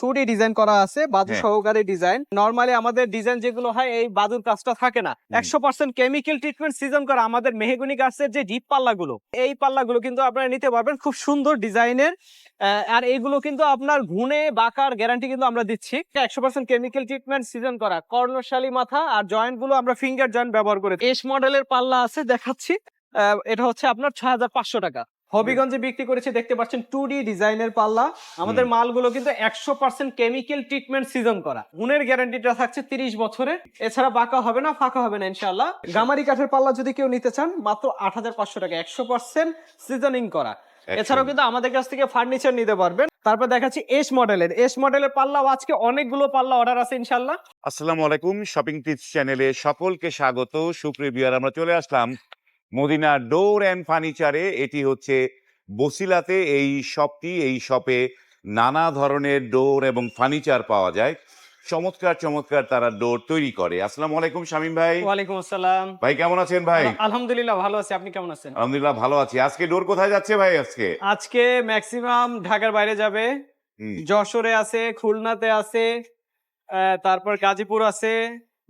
Two design করা আছে বাজু হ্যাঁ। সহকারে ডিজাইন নর্মালি আমাদের ডিজাইন যেগুলো হয় এই বাজুর কাজটা থাকে না। একশো পার্সেন্ট কেমিক্যাল ট্রিটমেন্ট সিজন করা আমাদের মেহেগুনি গাছের যে ডিপ পাল্লাগুলো এই পাল্লাগুলো কিন্তু আপনারা নিতে পারবেন খুব সুন্দর ডিজাইনের আর এইগুলো কিন্তু আপনার ঘুনে বাঁকার গ্যারান্টি কিন্তু আমরা দিচ্ছি। একশো পার্সেন্ট কেমিক্যাল ট্রিটমেন্ট সিজন করা। কর্ণশালী মাথা আর জয়েন্টগুলো আমরা ফিঙ্গার জয়েন্ট ব্যবহার করে এস মডেলের পাল্লা আছে দেখাচ্ছি। এটা হচ্ছে আপনার ছয় হাজার পাঁচশো টাকা। হবিগঞ্জে বিক্রি করেছি দেখতে পাচ্ছেন টু ডি ডিজাইনের পাল্লা। আমাদের মালগুলো কিন্তু একশো পার্সেন্ট কেমিক্যাল ট্রিটমেন্ট সিজন করা। গুণের গ্যারান্টিটা থাকছে তিরিশ বছরে। এছাড়া বাঁকা হবে না ফাঁকা হবে না ইনশাল্লাহ গামারি কাঠের পাল্লা যদি কেউ নিতে চান মাত্র আট হাজার পাঁচশো টাকা একশো পার্সেন্ট সিজনিং করা। এছাড়াও কিন্তু আমাদের কাছ থেকে ফার্নিচার নিতে পারবেন। তারপর দেখাচ্ছি এস মডেলের এস মডেলের পাল্লাও আজকে অনেকগুলো পাল্লা অর্ডার আছে ইনশাল্লাহ আসসালামু আলাইকুম শপিং টিপস চ্যানেলে সকলকে স্বাগত। সুপ্রিয় বিয়ার আমরা চলে আসলাম মদিনা ডোর অ্যান্ড ফার্নিচারে এটি হচ্ছে বসিলাতে এই শপটি এই শপে নানা ধরনের ডোর এবং ফার্নিচার পাওয়া যায়। চমৎকার চমৎকার তারা ডোর তৈরি করে। আসসালামু আলাইকুম শামীম ভাই। ওয়ালাইকুম আসসালাম। ভাই কেমন আছেন ভাই? আলহামদুলিল্লাহ ভালো আছি। আপনি কেমন আছেন? আলহামদুলিল্লাহ ভালো আছি। আজকে ডোর কোথায় যাচ্ছে ভাই আজকে? আজকে ম্যাক্সিমাম ঢাকার বাইরে যাবে। যশোরে আছে খুলনাতে আছে তারপর গাজীপুর আছে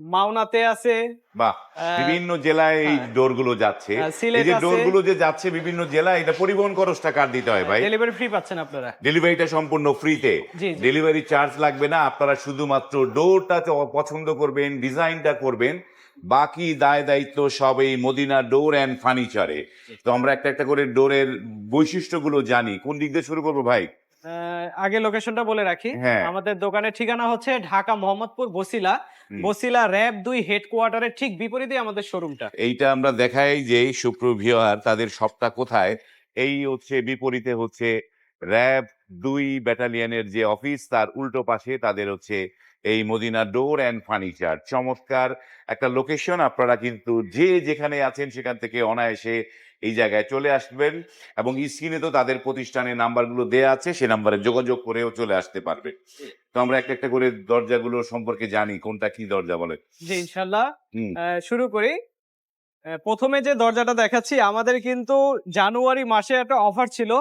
মাওনাতে আছে বাহ বিভিন্ন জেলায় এই হ্যাঁ। ডোরগুলো যাচ্ছে এই যে আছে। ডোরগুলো যে যাচ্ছে বিভিন্ন জেলায় এটা পরিবহন খরচটা কার দিতে হয় ভাই? ডেলিভারি ফ্রি পাচ্ছেন আপনারা। ডেলিভারিটা সম্পূর্ণ ফ্রিতে ডেলিভারি চার্জ লাগবে না আপনারা শুধুমাত্র ডোরটা পছন্দ করবেন ডিজাইনটা করবেন। বাকি দায় দায়িত্ব সব এই মদিনা ডোর অ্যান্ড ফার্নিচারে তো আমরা একটা একটা করে ডোরের বৈশিষ্ট্যগুলো জানি। কোন দিক দিয়ে শুরু করব ভাই? আগে লোকেশনটা বলে রাখি। হ্যাঁ। আমাদের দোকানের ঠিকানা হচ্ছে ঢাকা মোহাম্মদপুর বসিলা। বসিলা র্যাব দুই হেডকোয়ার্টারের ঠিক বিপরীতে আমাদের শোরুমটা এইটা আমরা দেখাই যে সুপ্রভিয়ার তাদের সবটা কোথায়? এই হচ্ছে বিপরীতে হচ্ছে র্যাব দুই ব্যাটালিয়নের যে অফিস তার উল্টো পাশে তাদের হচ্ছে এই মদিনা ডোর অ্যান্ড ফার্নিচার চমৎকার একটা লোকেশন আপনারা কিন্তু যে যেখানে আছেন সেখান থেকে অনায়াসে এই জায়গায় চলে আসবেন এবং স্ক্রিনে তো তাদের প্রতিষ্ঠানের নাম্বারগুলো দেয়া আছে সে নাম্বারে যোগাযোগ করেও চলে আসতে পারবে। তো আমরা একটা একটা করে দরজাগুলো সম্পর্কে জানি কোনটা কি দরজা বলে। জি ইনশাল্লাহ শুরু করি। প্রথমে যে দরজাটা দেখাচ্ছি আমাদের কিন্তু জানুয়ারি মাসে একটা অফার ছিল।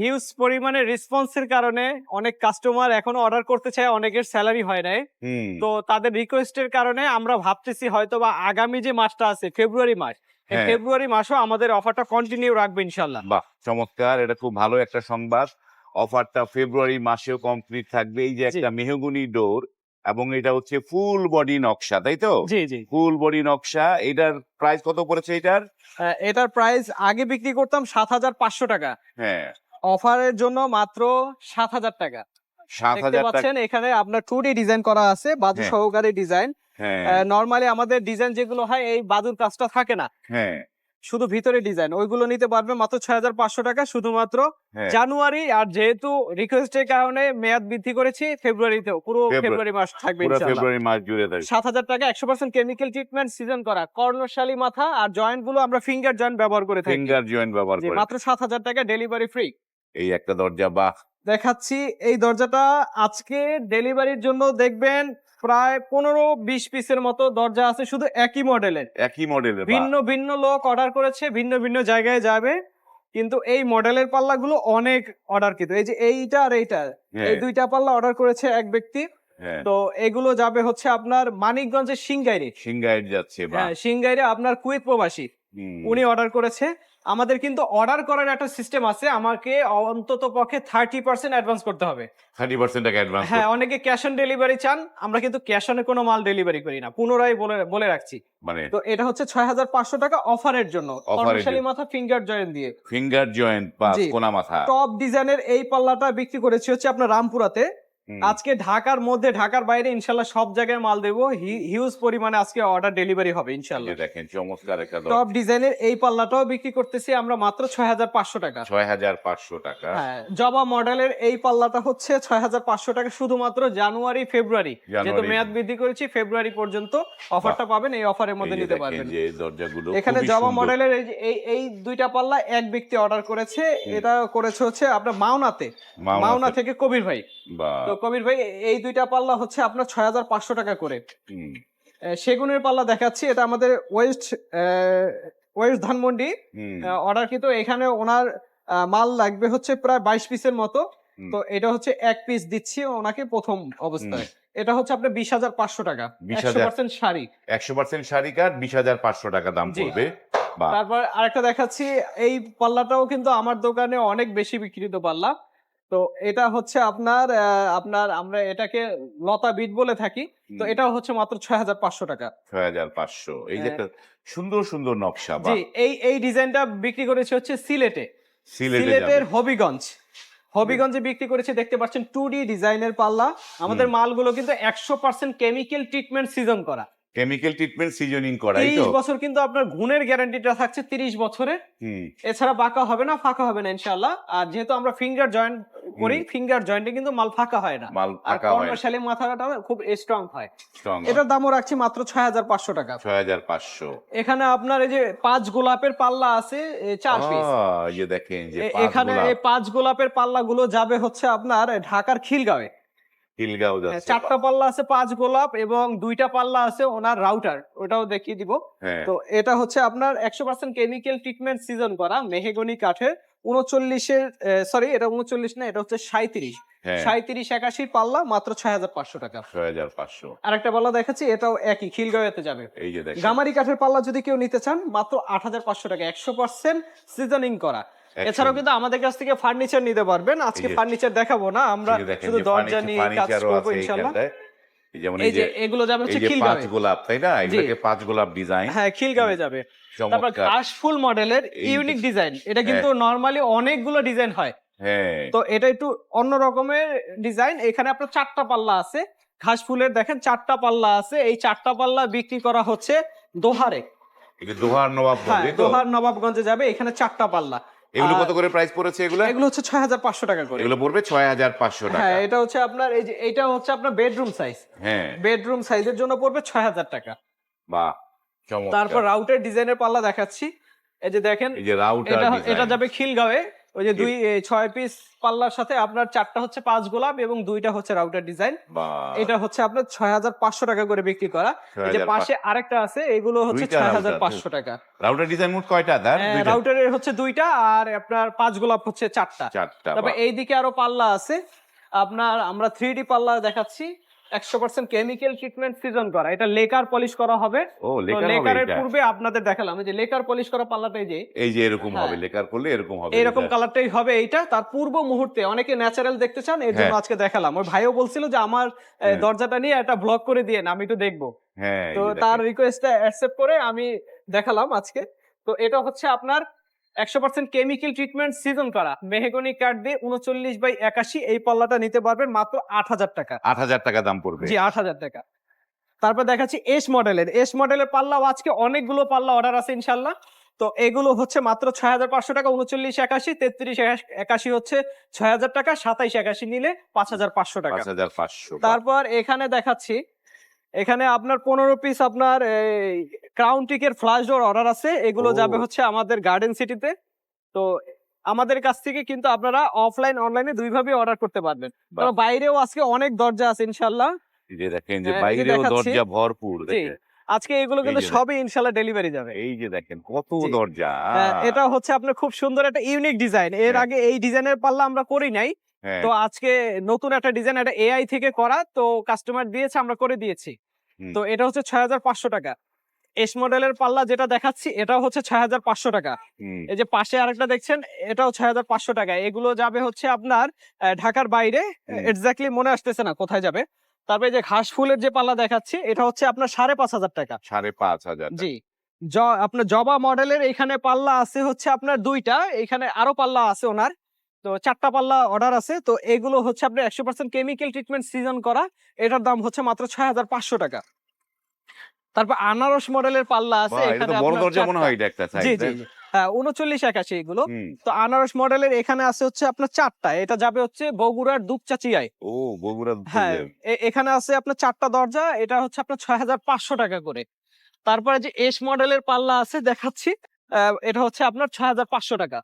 হিউজ পরিমাণে রেসপন্সের কারণে অনেক কাস্টমার এখনও অর্ডার করতে চায় অনেকের স্যালারি হয় নাই। তো তাদের রিকোয়েস্টের কারণে আমরা ভাবতেছি হয়তো বা আগামী যে মাসটা আছে ফেব্রুয়ারি মাস। ফেব্রুয়ারি মাসও আমাদের অফারটা কন্টিনিউ রাখবে ইনশাল্লাহ বাহ চমৎকার এটা খুব ভালো একটা সংবাদ। অফারটা ফেব্রুয়ারি মাসেও কমপ্লিট থাকবে। এই যে একটা মেহগুনি ডোর এবং এটা হচ্ছে ফুল বডি নকশা তাই তো? জি জি। ফুল বডি নকশা এটার প্রাইস কত পড়েছে এটার? এটার প্রাইস আগে বিক্রি করতাম সাত হাজার পাঁচশো টাকা। হ্যাঁ। অফারের জন্য মাত্র সাত হাজার টাকা। সাত হাজার পাচ্ছেন এখানে আপনার টু ডি ডিজাইন করা আছে বাজু হ্যাঁ। সহকারে ডিজাইন নর্মালি আমাদের ডিজাইন যেগুলো হয় এই বাদুর কাজটা থাকে না। হ্যাঁ। শুধু ভিতরে ডিজাইন ওইগুলো নিতে পারবে মাত্র ছয় হাজার পাঁচশো টাকা শুধুমাত্র হ্যাঁ। জানুয়ারি আর যেহেতু রিকোয়েস্টের কারণে মেয়াদ বৃদ্ধি করেছি ফেব্রুয়ারিতেও পুরো ফেব্রুয়ারি। মাস থাকবে ফেব্রুয়ারি মাস জুড়ে থাকবে। সাত হাজার টাকা একশো পার্সেন্ট কেমিক্যাল ট্রিটমেন্ট সিজন করা কর্ণশালী মাথা আর জয়েন্টগুলো আমরা ফিঙ্গার জয়েন্ট ব্যবহার করে থাকি। ফিঙ্গার জয়েন্ট ব্যবহার করে। মাত্র সাত হাজার টাকা ডেলিভারি ফ্রি এই একটা দরজা বাহ। দেখাচ্ছি এই দরজাটা আজকে ডেলিভারির জন্য দেখবেন প্রায় পনেরো বিশ পিসের মতো দরজা আছে শুধু একই মডেলের। একই মডেলের ভিন্ন ভিন্ন লোক অর্ডার করেছে ভিন্ন ভিন্ন জায়গায় যাবে। কিন্তু এই মডেলের পাল্লাগুলো অনেক অর্ডার কিন্তু এই যে এইটা আর এইটা এই দুইটা পাল্লা অর্ডার করেছে এক ব্যক্তি। হ্যাঁ। তো এগুলো যাবে হচ্ছে আপনার মানিকগঞ্জের সিংগাইরে। সিঙ্গাইট যাচ্ছে হ্যাঁ সিংগাইরে আপনার কুয়েত প্রবাসী। উনি অর্ডার করেছে। আমাদের কিন্তু অর্ডার করার একটা সিস্টেম আছে আমাকে অন্তত পক্ষে থার্টি পার্সেন্ট অ্যাডভান্স করতে হবে। থার্টি পার্সেন্ট টাকা অ্যাডভান্স হ্যাঁ অনেকে ক্যাশ অন ডেলিভারি চান আমরা কিন্তু ক্যাশ অনে কোনো মাল ডেলিভারি করি না পুনরায় বলে বলে রাখছি। মানে তো এটা হচ্ছে ছয় হাজার পাঁচশো টাকা অফারের জন্য। কর্মশালী মাথা ফিঙ্গার জয়েন দিয়ে। ফিঙ্গার জয়েন্ট কোনা মাথা। টপ ডিজাইনের এই পাল্লাটা বিক্রি করেছি হচ্ছে আপনার রামপুরাতে। আজকে ঢাকার মধ্যে ঢাকার বাইরে ইনশাল্লাহ সব জায়গায় মাল দেবো। হিউজ পরিমাণে আজকে অর্ডার ডেলিভারি হবে ইনশাল্লাহ। দেখেন চমৎকার একটা টপ ডিজাইনের এই পাল্লাটাও বিক্রি করতেছি আমরা মাত্র ছয় হাজার পাঁচশো টাকা। ছয় হাজার পাঁচশো টাকা। হ্যাঁ জবা মডেলের এই পাল্লাটা হচ্ছে ছয় হাজার পাঁচশো টাকা শুধুমাত্র জানুয়ারি ফেব্রুয়ারি। যেহেতু। মেয়াদ বৃদ্ধি করেছি ফেব্রুয়ারি পর্যন্ত অফারটা পাবেন এই অফারের মধ্যে নিতে পারবেন। এখানে জবা মডেলের এই এই দুইটা পাল্লা এক ব্যক্তি অর্ডার করেছে। এটা করেছে হচ্ছে আপনার মাওনাতে। মাওনা থেকে- কবির ভাই। তো কবির ভাই এই দুইটা পাল্লা হচ্ছে আপনার ছয় হাজার পাঁচশো টাকা করে। সেগুনের পাল্লা দেখাচ্ছি এটা আমাদের ওয়েস্ট ওয়েস্ট ধানমন্ডি। অর্ডার কিন্তু এখানে ওনার মাল লাগবে হচ্ছে প্রায় বাইশ পিসের মতো। তো এটা হচ্ছে এক পিস দিচ্ছি ওনাকে প্রথম অবস্থায়। এটা হচ্ছে আপনার বিশ হাজার পাঁচশো টাকা। 20,000 একশো পার্সেন্ট শাড়ি। একশো পার্সেন্ট শাড়ি কাঠ বিশ হাজার পাঁচশো টাকা দাম। পড়বে। তারপর আরেকটা দেখাচ্ছি এই পাল্লাটাও কিন্তু আমার দোকানে অনেক বেশি বিক্রিত পাল্লা। তো এটা হচ্ছে আপনার আপনার আমরা এটাকে লতা বিট বলে থাকি। তো এটাও হচ্ছে মাত্র ছয় হাজার পাঁচশো টাকা। ছয় হাজার পাঁচশো। এই যে হ্যাঁ। একটা সুন্দর সুন্দর নকশা জি এই এই ডিজাইনটা বিক্রি করেছে হচ্ছে সিলেটে। সিলেটে সিলেটের হবিগঞ্জ। হবিগঞ্জে বিক্রি করেছে দেখতে পাচ্ছেন টু ডি ডিজাইনের পাল্লা। আমাদের মালগুলো কিন্তু একশো পার্সেন্ট কেমিক্যাল ট্রিটমেন্ট সিজন করা। কেমিক্যাল ট্রিটমেন্ট সিজনিং করাই তিরিশ বছর কিন্তু আপনার গুণের গ্যারান্টিটা থাকছে তিরিশ বছরে। হুম। এছাড়া বাঁকা হবে না ফাঁকা হবে না ইনশাল্লাহ আর যেহেতু আমরা ফিঙ্গার জয়েন্ট করি ফিঙ্গার জয়েন্টে কিন্তু মাল ফাঁকা হয় না। মাল ফাঁকা হয় কর্মশালী মাথাটা খুব স্ট্রং হয়। স্ট্রং এটার দামও রাখছি মাত্র ছয় হাজার পাঁচশো টাকা। ছয় হাজার পাঁচশো। এখানে আপনার এই যে পাঁচ গোলাপের পাল্লা আছে চার পিস এই দেখেন যে এখানে এই পাঁচ গোলাপের পাল্লাগুলো যাবে হচ্ছে আপনার ঢাকার খিলগাঁওয়ে। খিলগাঁও হ্যাঁ, যাচ্ছে। চারটা পাল্লা আছে পাঁচ গোলাপ এবং দুইটা পাল্লা আছে ওনার রাউটার ওটাও দেখিয়ে দিব। হ্যাঁ। তো এটা হচ্ছে আপনার একশো পার্সেন্ট কেমিক্যাল ট্রিটমেন্ট সিজন করা মেহেগনি কাঠের উনচল্লিশের সরি এটা উনচল্লিশ না এটা হচ্ছে সাঁত্রিশ হ্যাঁ। সাঁত্রিশ একাশি পাল্লা মাত্র ছয় হাজার পাঁচশো টাকা। ছয় হাজার পাঁচশো। আরেকটা পাল্লা দেখাচ্ছি এটাও একই খিলগাঁওতে যাবে। এই যে গামারি কাঠের পাল্লা যদি কেউ নিতে চান মাত্র আট হাজার পাঁচশো টাকা একশো পার্সেন্ট সিজনিং করা। এছাড়াও কিন্তু আমাদের কাছ থেকে ফার্নিচার নিতে পারবেন। আজকে ফার্নিচার দেখাবো না আমরা শুধু দরজা নিয়ে কাজ করব ইনশাল্লাহ। যেমন এই যে এগুলো যাবে হচ্ছে যে পাঁচ গোলাপ তাই না? এগুলোকে পাঁচ গোলাপ ডিজাইন হ্যাঁ খিলগাঁওয়ে যাবে। তারপর চমৎকার। ঘাস ফুল মডেলের ইউনিক ডিজাইন এটা কিন্তু নরমালি অনেকগুলো ডিজাইন হয়। হ্যাঁ। তো এটা একটু অন্য রকমের ডিজাইন এখানে আপনার চারটা পাল্লা আছে। ঘাস ফুলের দেখেন চারটা পাল্লা আছে। এই চারটা পাল্লা বিক্রি করা হচ্ছে দোহারে। দোহার হ্যাঁ দোহার নবাবগঞ্জে যাবে। এখানে চারটা পাল্লা। এগুলো কত করে প্রাইস পড়েছে এগুলো? এগুলো হচ্ছে ছয় হাজার পাঁচশো টাকা করে। এগুলো পড়বে ছয় হাজার পাঁচশো টাকা। হ্যাঁ এটা হচ্ছে আপনার এই যে এটা হচ্ছে আপনার বেডরুম সাইজ হ্যাঁ। বেডরুম সাইজের জন্য পড়বে ছয় হাজার টাকা। বাহ চমৎকার। তারপর রাউটের ডিজাইনের পাল্লা দেখাচ্ছি। এই যে দেখেন এই যে রাউটার এটা যাবে খিলগাঁওয়ে। ওই যে দুই ছয় পিস পাল্লার সাথে আপনার চারটা হচ্ছে পাঁচ গোলাপ এবং দুইটা হচ্ছে রাউটার ডিজাইন এটা হচ্ছে আপনার ছয় হাজার পাঁচশো টাকা করে বিক্রি করা। এই যে পাশে আরেকটা আছে এগুলো হচ্ছে ছয় হাজার পাঁচশো টাকা। রাউটার ডিজাইন মোট কয়টা? রাউটারের হচ্ছে দুইটা আর আপনার পাঁচ গোলাপ হচ্ছে চারটা। চারটা তবে এইদিকে আরও পাল্লা আছে। আপনার আমরা থ্রি ডি পাল্লা দেখাচ্ছি। একশো পার্সেন্ট কেমিক্যাল ট্রিটমেন্ট সিজন করা এটা লেকার পলিশ করা হবে ও তো লেকারের পূর্বে আপনাদের দেখালাম যে লেকার পলিশ করা পাল্লাটা এই যে এই যে এরকম হ্যাঁ। হবে লেকার করলে এরকম হবে এইরকম এটা। কালারটাই হবে এইটা তার পূর্ব মুহূর্তে অনেকে ন্যাচারাল দেখতে চান এর জন্য হ্যাঁ। আজকে দেখালাম ওই ভাইও বলছিল যে আমার হ্যাঁ। দরজাটা নিয়ে একটা ব্লগ করে দিয়ে আমি একটু দেখব তো তার। রিকোয়েস্টটা অ্যাকসেপ্ট করে আমি দেখালাম আজকে তো এটা হচ্ছে আপনার একশো পার্সেন্ট কেমিক্যাল ট্রিটমেন্ট সিজন করা। মেহেগনি কার্ড দিয়ে উনচল্লিশ বাই একাশি এই পাল্লাটা নিতে পারবেন মাত্র আট হাজার টাকা। আট হাজার টাকা দাম পড়বে। জি আট হাজার টাকা। তারপর দেখাচ্ছি এস মডেলের এস মডেলের পাল্লাও আজকে অনেকগুলো পাল্লা অর্ডার আছে ইনশাল্লাহ তো এগুলো হচ্ছে মাত্র ছয় হাজার পাঁচশো টাকা উনচল্লিশ একাশি তেত্রিশ একাশি হচ্ছে ছয় হাজার টাকা সাতাইশ একাশি নিলে পাঁচ হাজার পাঁচশো টাকা। পাঁচ হাজার পাঁচশো। তারপর এখানে দেখাচ্ছি এখানে আপনার পনেরো পিস আপনার ক্রাউন টিকের ফ্লাশ ডোর অর্ডার আছে। এগুলো যাবে হচ্ছে আমাদের গার্ডেন সিটিতে তো। আমাদের কাছ থেকে কিন্তু আপনারা অফলাইন অনলাইনে দুইভাবে অর্ডার করতে পারবেন। তো বাইরেও আজকে অনেক দরজা আছে ইনশাল্লাহ এই যে দেখেন যে হ্যাঁ, বাইরেও দরজা ভরপুর দেখেন। আজকে এগুলো কিন্তু সবই ইনশাল্লাহ ডেলিভারি যাবে। এই যে দেখেন কত দরজা। হ্যাঁ, এটা হচ্ছে আপনার খুব সুন্দর একটা ইউনিক ডিজাইন এর হ্যাঁ। আগে এই ডিজাইনের পাল্লা আমরা করি নাই। তো আজকে নতুন একটা ডিজাইন এটা এআই থেকে করা। তো কাস্টমার দিয়েছে আমরা করে দিয়েছি। তো এটা হচ্ছে ছয় হাজার পাঁচশো টাকা। এস মডেলের পাল্লা যেটা দেখাচ্ছি এটাও হচ্ছে ছয় হাজার পাঁচশো টাকা। এই যে পাশে আরেকটা দেখছেন এটাও ছয় হাজার পাঁচশো টাকা। এগুলো যাবে হচ্ছে আপনার ঢাকার বাইরে হুম। এক্স্যাক্টলি মনে আসতেছে না কোথায় যাবে। তারপরে যে ঘাস ফুলের যে পাল্লা দেখাচ্ছি এটা হচ্ছে আপনার সাড়ে পাঁচ হাজার টাকা। সাড়ে পাঁচ হাজার জি। জ- আপনার জবা মডেলের এখানে পাল্লা আছে হচ্ছে আপনার দুইটা এখানে আরও পাল্লা আছে ওনার। তো চারটা পাল্লা অর্ডার আছে তো এগুলো হচ্ছে আপনার একশো পার্সেন্ট কেমিক্যাল ট্রিটমেন্ট সিজন করা এটার দাম হচ্ছে মাত্র ছয় হাজার পাঁচশো টাকা। তারপর আনারস মডেলের পাল্লা আছে এখানে বড় দরজা মনে হয় এটা একটা জি জি জি। হ্যাঁ উনচল্লিশ একাশি এগুলো। তো আনারস মডেলের এখানে আছে হচ্ছে আপনার চারটা। এটা যাবে হচ্ছে বগুড়ার দুপচাচিয়ায়। ও বগুড়া হ্যাঁ এখানে আছে আপনার চারটা দরজা। এটা হচ্ছে আপনার ছয় হাজার পাঁচশো টাকা করে। তারপরে যে এস মডেলের পাল্লা আছে দেখাচ্ছি। এটা হচ্ছে আপনার ছয় হাজার পাঁচশো টাকা।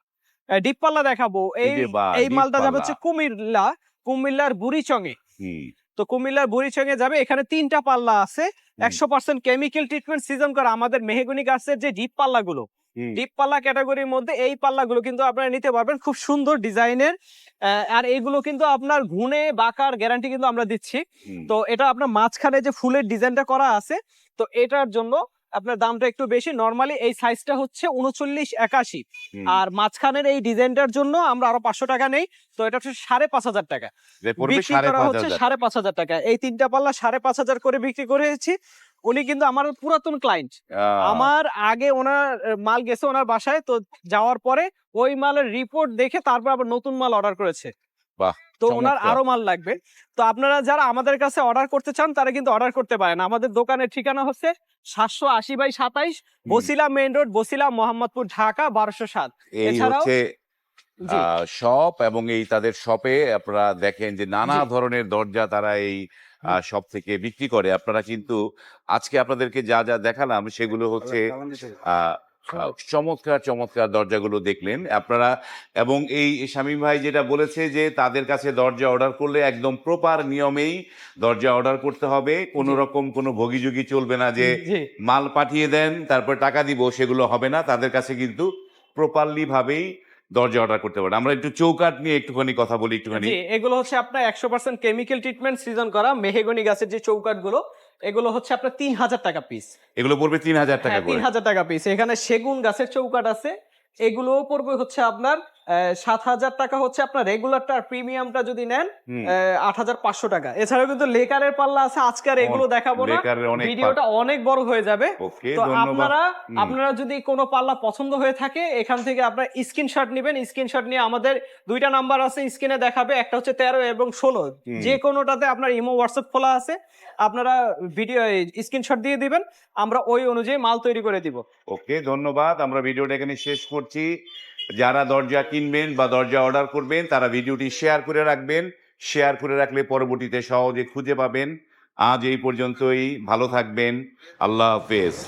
ডিপ পাল্লা দেখাবো। এই এই মালটা যাবে হচ্ছে কুমিল্লা কুমিল্লার বুড়িচঙে। হুম, তো কুমিল্লার বুড়িচঙে যাবে। এখানে তিনটা পাল্লা আছে। একশো পার্সেন্ট কেমিক্যাল ট্রিটমেন্ট সিজন করা আমাদের মেহেগুনি গাছের যে ডিপ পাল্লাগুলো। ডিপ পাল্লা ক্যাটাগরির মধ্যে এই পাল্লাগুলো কিন্তু আপনারা নিতে পারবেন খুব সুন্দর ডিজাইনের আর এইগুলো কিন্তু আপনার ঘুনে বাঁকার গ্যারান্টি কিন্তু আমরা দিচ্ছি। তো এটা আপনার মাঝখানে যে ফুলের ডিজাইনটা করা আছে তো এটার জন্য আপনার দামটা একটু বেশি। নর্মালি এই সাইজটা হচ্ছে উনচল্লিশ একাশি। আর মাঝখানের এই ডিজাইনটার জন্য আমরা আরও পাঁচশো টাকা নেই তো এটা হচ্ছে সাড়ে পাঁচ হাজার টাকা। বিক্রি করা হচ্ছে সাড়ে পাঁচ হাজার টাকা। এই তিনটা পাল্লা সাড়ে পাঁচ হাজার করে বিক্রি করেছি। উনি কিন্তু আমার পুরাতন ক্লায়েন্ট আমার আগে ওনার মাল গেছে ওনার বাসায় তো যাওয়ার পরে ওই মালের রিপোর্ট দেখে তারপর আবার নতুন মাল অর্ডার করেছে। বাহ, তো ওনার আরও মাল লাগবে। তো আপনারা যারা আমাদের কাছে অর্ডার করতে চান তারা কিন্তু অর্ডার করতে পারেন। আমাদের দোকানের ঠিকানা হচ্ছে সাতশো আশি বাই সাতাইশ বসিলা মেইন রোড বসিলা মোহাম্মদপুর ঢাকা বারোশো সাত। এই এছাড়াও- শপ এবং এই তাদের শপে আপনারা দেখেন যে নানা ধরনের দরজা তারা এই শপ থেকে বিক্রি করে। আপনারা কিন্তু আজকে আপনাদেরকে যা যা দেখালাম সেগুলো হচ্ছে আহ, চমৎকার চমৎকার দরজাগুলো দেখলেন। আপনারা এবং এই শামীম ভাই যেটা বলেছে যে তাদের কাছে দরজা অর্ডার করলে একদম প্রপার নিয়মেই দরজা অর্ডার করতে হবে। কোনো রকম কোনো ভোগিযোগি চলবে না যে মাল পাঠিয়ে দেন তারপর টাকা দিব সেগুলো হবে না। তাদের কাছে কিন্তু প্রপারলি ভাবেই দরজা অর্ডার করতে পারেন আমরা একটু চৌকাট নিয়ে একটুখানি কথা বলি একটুখানি। এগুলো হচ্ছে আপনার একশো পার্সেন্ট কেমিক্যাল ট্রিটমেন্ট সিজন করা মেহেগনি গাছের যে চৌকাটগুলো এগুলো হচ্ছে আপনার তিন হাজার টাকা পিস এগুলো পড়বে তিন হাজার টাকা হ্যাঁ তিন হাজার টাকা পিস এখানে সেগুন গাছের চৌকাট আছে। এগুলোও পড়বে হচ্ছে আপনার সাত হাজার টাকা হচ্ছে আপনার রেগুলারটা আর প্রিমিয়ামটা যদি নেন আট হাজার পাঁচশো টাকা। এছাড়াও কিন্তু লেকারের পাল্লা আছে আজকে আর এগুলো দেখাবো না। ভিডিওটা অনেক বড় হয়ে যাবে। তো আপনারা আপনারা যদি কোনো পাল্লা পছন্দ হয়ে থাকে এখান থেকে আপনার স্ক্রিনশট নেবেন। স্ক্রিনশট নিয়ে আমাদের দুইটা নাম্বার আছে স্ক্রিনে দেখাবে। একটা হচ্ছে তেরো এবং ষোলো। যে কোনোটাতে আপনার ইমো হোয়াটসঅ্যাপ খোলা আছে আপনারা ভিডিও স্ক্রিনশট দিয়ে দিবেন। আমরা ওই অনুযায়ী মাল তৈরি করে দিব। ওকে ধন্যবাদ। আমরা ভিডিওটা এখানে শেষ করছি। যারা দরজা কিনবেন বা দরজা অর্ডার করবেন, তারা ভিডিওটি শেয়ার করে রাখবেন। শেয়ার করে রাখলে পরবর্তীতে সহজে খুঁজে পাবেন। আজ এই পর্যন্তই। ভালো থাকবেন। আল্লাহ হাফেজ।